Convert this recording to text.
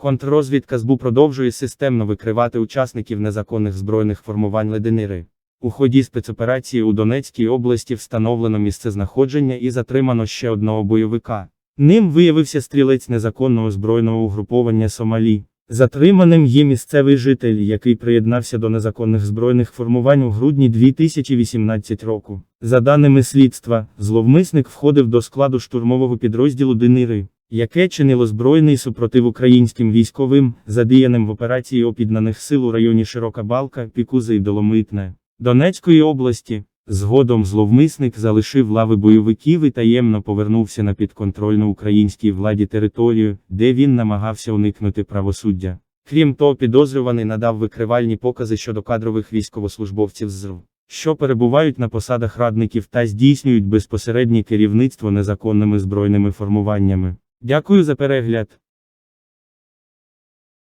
Контррозвідка СБУ продовжує системно викривати учасників незаконних збройних формувань Леденири. У ході спецоперації у Донецькій області встановлено місце знаходження і затримано ще одного бойовика. Ним виявився стрілець незаконного збройного угруповання Сомалі. Затриманим є місцевий житель, який приєднався до незаконних збройних формувань у грудні 2018 року. За даними слідства, зловмисник входив до складу штурмового підрозділу Денири, яке чинило збройний супротив українським військовим, задіяним в операції опіднаних сил у районі Широка Балка, Пікузи і Доломитне. Донецької області. Згодом зловмисник залишив лави бойовиків і таємно повернувся на підконтрольну українській владі територію, де він намагався уникнути правосуддя. Крім того, підозрюваний надав викривальні покази щодо кадрових військовослужбовців ЗРВ, що перебувають на посадах радників та здійснюють безпосереднє керівництво незаконними збройними формуваннями. Дякую за перегляд.